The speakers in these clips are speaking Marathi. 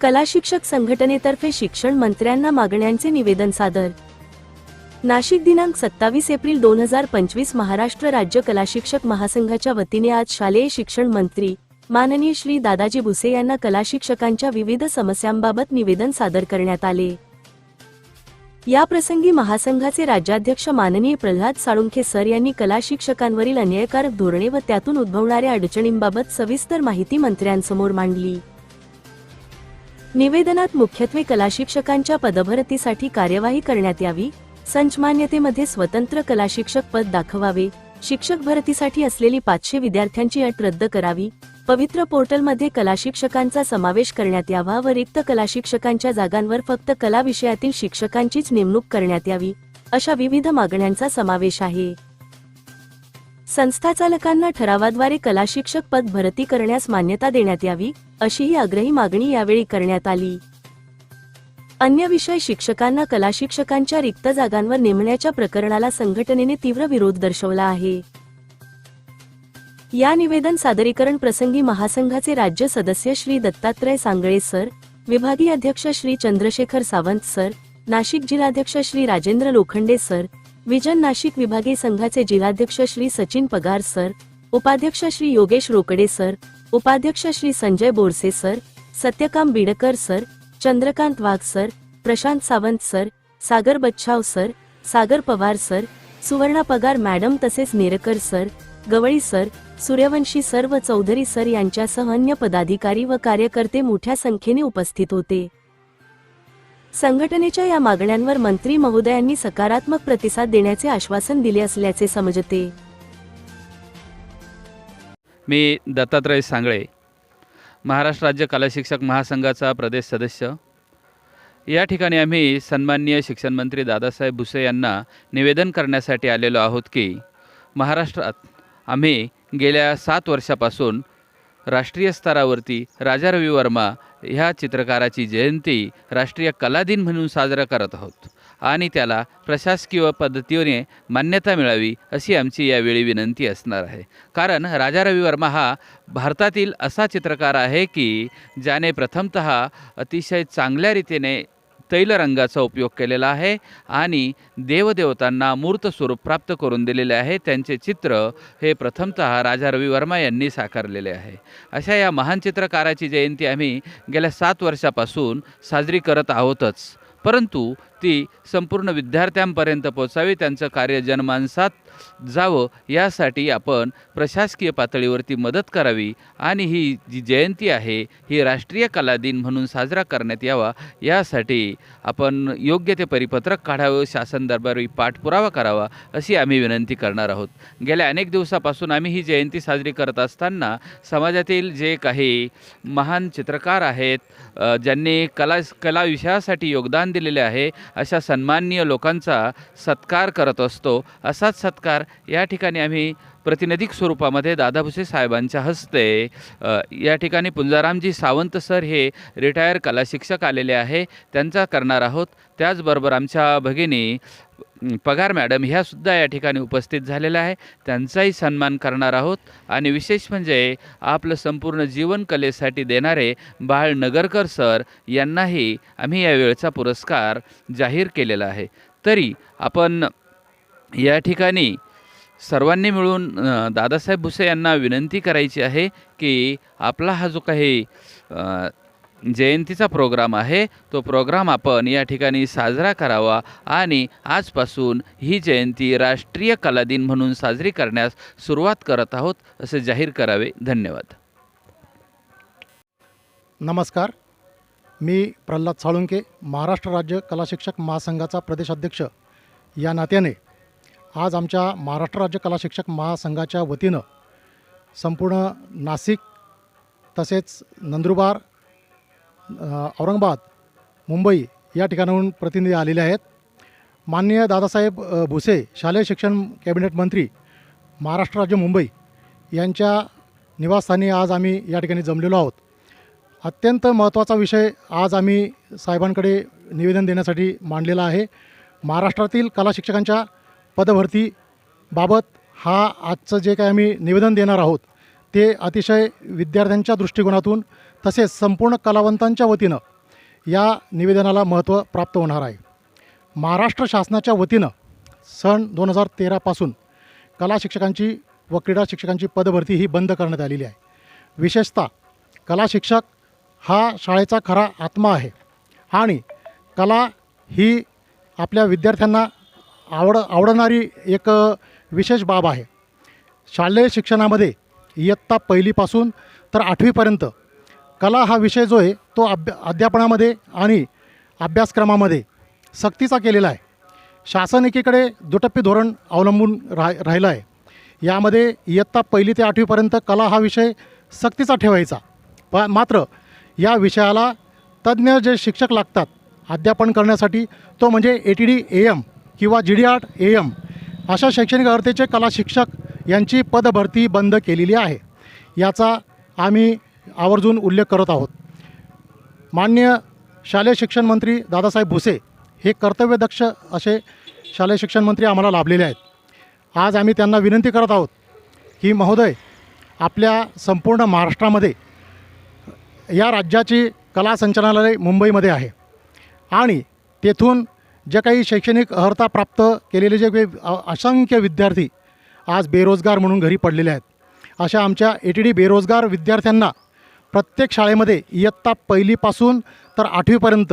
कला शिक्षक संघटनेतर्फे शिक्षण मंत्र्यांना मागण्यांचे निवेदन सादर. नाशिक दिनांक सत्तावीस एप्रिल दोन हजार पंचवीस महाराष्ट्र राज्य कला शिक्षक महासंघाच्या वतीने आज शालेय शिक्षण मंत्री माननीय श्री दादाजी भुसे यांना कला शिक्षकांच्या विविध समस्यांबाबत निवेदन सादर करण्यात आले. या प्रसंगी महासंघाचे राज्याध्यक्ष माननीय प्रल्हाद साळुंखे सर यांनी कला शिक्षकांवरील अन्यायकारक धोरणे व त्यातून उद्भवणाऱ्या अडचणींबाबत सविस्तर माहिती मंत्र्यांसमोर मांडली. निवेदनात मुख्यत्वे कलाशिक्षकांच्या पदभरतीसाठी कार्यवाही करण्यात यावी संच मान्यतेमध्ये स्वतंत्र कलाशिक्षक पद दाखवावे शिक्षक भरतीसाठी असलेली पाचशे विद्यार्थ्यांची अट रद्द करावी पवित्र पोर्टलमध्ये कलाशिक्षकांचा समावेश करण्यात यावा व रिक्त कलाशिक्षकांच्या जागांवर फक्त कला विषयातील शिक्षकांचीच नेमणूक करण्यात यावी अशा विविध मागण्यांचा समावेश आहे. संस्था चालकांना ठरावाद्वारे कलाशिक्षक पद भरती करण्यास मान्यता देण्यात यावी अशीही आग्रही मागणी यावेळी करण्यात आली. अन्य विषय शिक्षकांना कला शिक्षकांच्या रिक्त जागांवर नेमण्याच्या प्रकरणाला संघटनेने तीव्र विरोध दर्शवला आहे. या निवेदन सादरीकरण प्रसंगी महासंघाचे राज्य सदस्य श्री दत्तात्रय सांगळे सर विभागीय अध्यक्ष श्री चंद्रशेखर सावंत सर नाशिक जिल्हाध्यक्ष श्री राजेंद्र लोखंडे सर विजन नाशिक विभागीय संघाचे जिल्हाध्यक्ष श्री सचिन पगार सर उपाध्यक्ष श्री योगेश रोकडे सर उपाध्यक्ष Shri Sanjay Borse sir Satyakam Bidkar sir Chandrakant Wagh sir Prashant Sawant sir Sagar Bachhav sir Sagar Pawar sir Suvarna Pagar madam तसेच Nerkar sir Gawali sir Suryavanshi sir व चौधरी सर यांच्यासह अन्य पदाधिकारी व कार्यकर्ते मोठ्या संख्येने उपस्थित होते. संघटनेच्या या मागण्यांवर मंत्री महोदयांनी सकारात्मक प्रतिसाद देण्याचे आश्वासन दिले असल्याचे समजते. मी दत्तात्रय सांगळे महाराष्ट्र राज्य कला शिक्षक महासंघाचा प्रदेश सदस्य. या ठिकाणी आम्ही सन्माननीय शिक्षणमंत्री दादासाहेब भुसे यांना निवेदन करण्यासाठी आलेलो आहोत की महाराष्ट्रात आम्ही गेल्या सात वर्षापासून राष्ट्रीय स्तरावरती राजा रवी वर्मा ह्या चित्रकाराची जयंती राष्ट्रीय कला दिन म्हणून साजरा करत आहोत. आणि त्याला प्रशासकीय पद्धतीने मान्यता मिळावी अशी आमची यावेळी विनंती असणार आहे. कारण राजा रवी वर्मा हा भारतातील असा चित्रकार आहे की ज्याने प्रथमत अतिशय चांगल्या रीतीने तैलरंगाचा उपयोग केलेला आहे आणि देवदेवतांना मूर्त स्वरूप प्राप्त करून दिलेले आहे. त्यांचे चित्र हे प्रथमत राजा रवी वर्मा यांनी साकारलेले आहे. अशा या महान चित्रकाराची जयंती आम्ही गेल्या सात वर्षापासून साजरी करत आहोतच. परंतु ती संपूर्ण विद्यार्थ्यांपर्यंत पोचावी त्यांचं कार्य जनमानसात जावं यासाठी आपण प्रशासकीय पातळीवरती मदत करावी आणि ही जी जयंती आहे ही राष्ट्रीय कला दिन म्हणून साजरा करण्यात यावा यासाठी आपण योग्य ते परिपत्रक काढावं शासन दरबारी पाठपुरावा करावा अशी आम्ही विनंती करणार आहोत. गेल्या अनेक दिवसापासून आम्ही ही जयंती साजरी करत असताना समाजातील जे काही महान चित्रकार आहेत ज्यांनी कला कला विषयासाठी योगदान दिलेले आहे अशा सन्माननीय लोकांचा सत्कार करत असतो. असाच सत्कार या ठिकाणी आम्ही प्रतिनिधिक स्वरूपामध्ये दादा भुसे साहेबांच्या हस्ते या ठिकाणी पुंजारामजी सावंत सर हे रिटायर कला शिक्षक आलेले आहे. त्यांचा करणार आहोत. त्याचबरोबर आमच्या भगिनी पगार मॅडम ह्यासुद्धा या ठिकाणी उपस्थित झालेल्या आहे. त्यांचाही सन्मान करणार आहोत. आणि विशेष म्हणजे आपलं संपूर्ण जीवन कलेसाठी देणारे बाळ नगरकर सर यांनाही आम्ही यावेळचा पुरस्कार जाहीर केलेला आहे. तरी आपण या ठिकाणी सर्वांनी मिळून दादासाहेब भुसे यांना विनंती करायची आहे की आपला हा जो काही जयंतीचा प्रोग्राम आहे तो प्रोग्राम आपण या ठिकाणी साजरा करावा आणि आजपासून ही जयंती राष्ट्रीय कला दिन म्हणून साजरी करण्यास सुरुवात करत आहोत असे जाहीर करावे. धन्यवाद. नमस्कार. मी प्रल्हाद साळुंके महाराष्ट्र राज्य कला शिक्षक महासंघाचा प्रदेशाध्यक्ष. या नात्याने आज आमच्या महाराष्ट्र राज्य कला शिक्षक महासंघाच्या वतीनं संपूर्ण नाशिक तसेच नंदुरबार औरंगाबाद मुंबई या ठिकाणाहून प्रतिनिधी आलेले आहेत. माननीय दादासाहेब भुसे शालेय शिक्षण कॅबिनेट मंत्री महाराष्ट्र राज्य मुंबई यांच्या निवासस्थानी आज आम्ही या ठिकाणी जमलेलो आहोत. अत्यंत महत्त्वाचा विषय आज आम्ही साहेबांकडे निवेदन देण्यासाठी मांडलेला आहे. महाराष्ट्रातील कला शिक्षकांच्या पदभरतीबाबत हा आजचं जे काही आम्ही निवेदन देणार आहोत ते अतिशय विद्यार्थ्यांच्या दृष्टिकोनातून तसेच संपूर्ण कलावंतांच्या वतीनं या निवेदनाला महत्त्व प्राप्त होणार आहे. महाराष्ट्र शासनाच्या वतीनं सन दोन हजार तेरापासून कला शिक्षकांची व क्रीडा शिक्षकांची पदभरती ही बंद करण्यात आलेली आहे. विशेषतः कला शिक्षक हा शाळेचा खरा आत्मा आहे आणि कला ही आपल्या विद्यार्थ्यांना आवड आवडणारी एक विशेष बाब आहे. शालेय शिक्षणामध्ये इयत्ता पहिलीपासून तर आठवीपर्यंत कला हा विषय जो आहे तो अभ्या अध्यापनामध्ये आणि अभ्यासक्रमामध्ये सक्तीचा केलेला आहे. शासन एकीकडे दुटप्पी धोरण अवलंबून राह राहिलं आहे. यामध्ये इयत्ता पहिली ते आठवीपर्यंत कला हा विषय सक्तीचा ठेवायचा. प मात्र या विषयाला तज्ज्ञ जे शिक्षक लागतात अध्यापन करण्यासाठी तो म्हणजे A T D A M किंवा G D art A M अशा शैक्षणिक अर्हतेचे कला शिक्षक यांची पदभरती बंद केलेली आहे. याचा आम्ही आवर्जून उल्लेख करत आहोत. मान्य शालेय शिक्षण मंत्री दादासाहेब भुसे हे कर्तव्यदक्ष असे शालेय शिक्षण मंत्री आम्हाला लाभलेले आहेत. आज आम्ही त्यांना विनंती करत आहोत की महोदय आपल्या संपूर्ण महाराष्ट्रामध्ये या राज्याची कला संचालनालय मुंबईमध्ये आहे आणि तेथून जे काही शैक्षणिक अर्हता प्राप्त केलेले जे काही असंख्य विद्यार्थी आज बेरोजगार म्हणून घरी पडलेले आहेत. अशा आमच्या ए टी डी बेरोजगार विद्यार्थ्यांना प्रत्येक शाळेमध्ये इयत्ता पहिलीपासून तर आठवीपर्यंत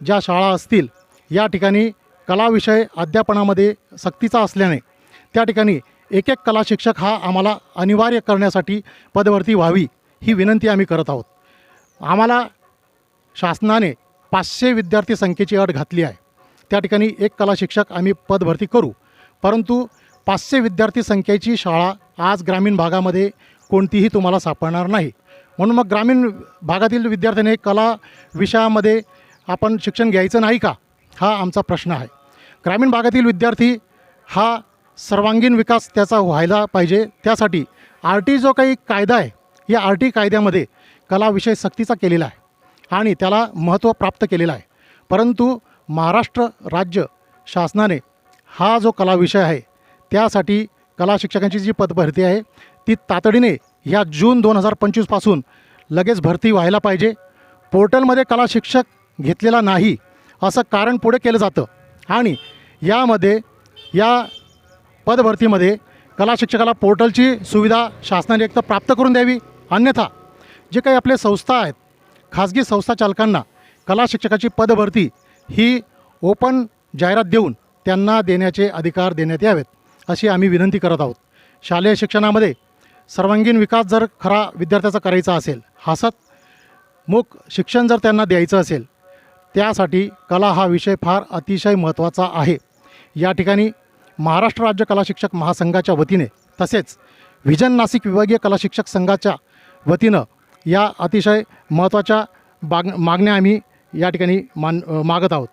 ज्या शाळा असतील या ठिकाणी कलाविषय अध्यापनामध्ये सक्तीचा असल्याने त्या ठिकाणी एक एक कला शिक्षक हा आम्हाला अनिवार्य करण्यासाठी पदभरती व्हावी ही विनंती आम्ही करत आहोत. आम्हाला शासनाने पाचशे विद्यार्थी संख्येची अट घातली आहे. त्या ठिकाणी एक कला शिक्षक आम्ही पदभरती करू. परंतु पाचशे विद्यार्थी संख्येची शाळा आज ग्रामीण भागामध्ये कोणतीही तुम्हाला सापडणार नाही. म्हणून मग ग्रामीण भागातील विद्यार्थ्याने कला विषयामध्ये आपण शिक्षण घ्यायचं नाही का? हा आमचा प्रश्न आहे. ग्रामीण भागातील विद्यार्थी हा सर्वांगीण विकास त्याचा व्हायला पाहिजे. त्यासाठी आर टी जो काही कायदा आहे या आर टी कायद्यामध्ये कला विषय सक्तीचा केलेला आहे आणि त्याला महत्त्व प्राप्त केलेलं आहे. परंतु महाराष्ट्र राज्य शासनाने हा जो कला विषय आहे त्यासाठी कला शिक्षकांची जी पदभरती आहे ती तातडीने ह्या जून दोन हजार पंचवीसपासून लगेच भरती व्हायला पाहिजे. पोर्टलमध्ये कला शिक्षक घेतलेला नाही असं कारण पुढे केलं जातं. आणि यामध्ये या पदभरतीमध्ये कला शिक्षकाला पोर्टलची सुविधा शासनाने एकतर प्राप्त करून द्यावी. अन्यथा जे काही आपले संस्था आहेत खाजगी संस्था चालकांना कला शिक्षकाची पदभरती ही ओपन जाहिरात देऊन त्यांना देण्याचे अधिकार देण्यात यावेत अशी आम्ही विनंती करत आहोत. शालेय शिक्षणामध्ये सर्वांगीण विकास जर खरा विद्यार्थ्याचा करायचा असेल हसत मुख शिक्षण जर त्यांना द्यायचं असेल त्यासाठी कला हा विषय फार अतिशय महत्त्वाचा आहे. या ठिकाणी महाराष्ट्र राज्य कला शिक्षक महासंघाच्या वतीने तसेच व्हिजन नाशिक विभागीय कला शिक्षक संघाच्या वतीनं या अतिशय महत्त्वाच्या बाग मागण्या आम्ही या ठिकाणी मान मागत आहोत.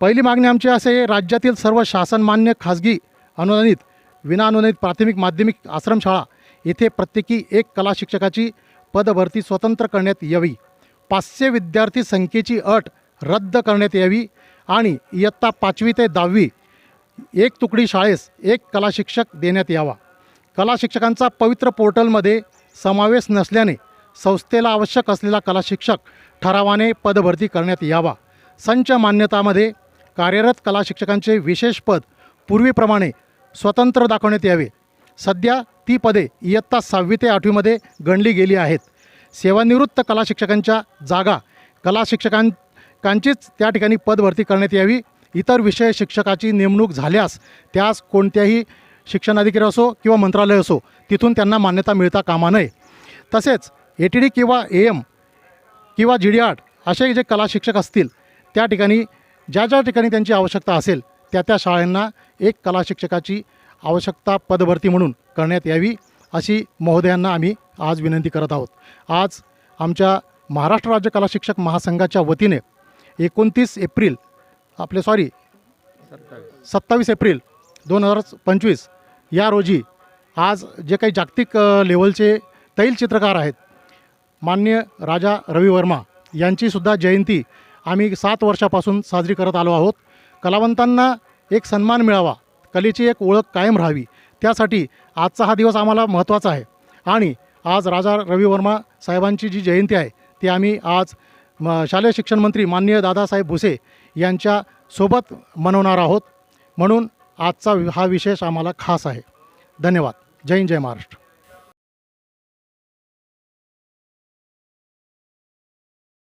पहिली मागणी आमची असे राज्यातील सर्व शासनमान्य खाजगी अनुदानित विनाअनुदानित प्राथमिक माध्यमिक आश्रमशाळा येथे प्रत्येकी एक कला शिक्षकाची पदभरती स्वतंत्र करण्यात यावी. पाचशे विद्यार्थी संख्येची अट रद्द करण्यात यावी आणि इयत्ता पाचवी ते दहावी एक तुकडी शाळेस एक कला शिक्षक देण्यात यावा. कला शिक्षकांचा पवित्र पोर्टलमध्ये समावेश नसल्याने संस्थेला आवश्यक असलेला कला शिक्षक ठरावाने पदभरती करण्यात यावा. संच मान्यतामध्ये कार्यरत कला शिक्षकांचे विशेष पद पूर्वीप्रमाणे स्वतंत्र दाखवण्यात यावे. सध्या ती पदे इयत्ता सहावी ते आठवीमध्ये गणली गेली आहेत. सेवानिवृत्त कला शिक्षकांच्या जागा कला शिक्षकांकांचीच त्या ठिकाणी पदभरती करण्यात यावी. इतर विषय शिक्षकाची नेमणूक झाल्यास त्यास कोणत्याही शिक्षणाधिकारी असो किंवा मंत्रालय असो तिथून त्यांना मान्यता मिळता कामा नये. तसेच ए टी डी किंवा ए एम किंवा जी डी आर्ट असे जे कला शिक्षक असतील त्या ठिकाणी ज्या ज्या ठिकाणी त्यांची आवश्यकता असेल त्या त्या शाळांना एक कला शिक्षकाची आवश्यकता पदभरती म्हणून करण्यात यावी अशी महोदयांना आम्ही आज विनंती करत आहोत. आज आमच्या महाराष्ट्र राज्य कला शिक्षक महासंघाच्या वतीने एकोणतीस एप्रिल आपले सॉरी सत्तावीस एप्रिल दोन हजार पंचवीस या रोजी आज जे काही जागतिक लेवलचे तैल चित्रकार आहेत मान्य राजा रवी वर्मा यांचीसुद्धा जयंती आम्ही सात वर्षापासून साजरी करत आलो आहोत. कलावंतांना एक सन्मान मिळावा कलेची एक ओळख कायम राहावी त्यासाठी आजचा हा दिवस आम्हाला महत्त्वाचा आहे. आणि आज राजा रवी वर्मा साहेबांची जी जयंती आहे ती आम्ही आज म शालेय शिक्षण मंत्री माननीय दादासाहेब भुसे यांच्या सोबत मनवणार आहोत. म्हणून आजचा हा विशेष आम्हाला खास आहे. धन्यवाद. जय हिंद जय महाराष्ट्र.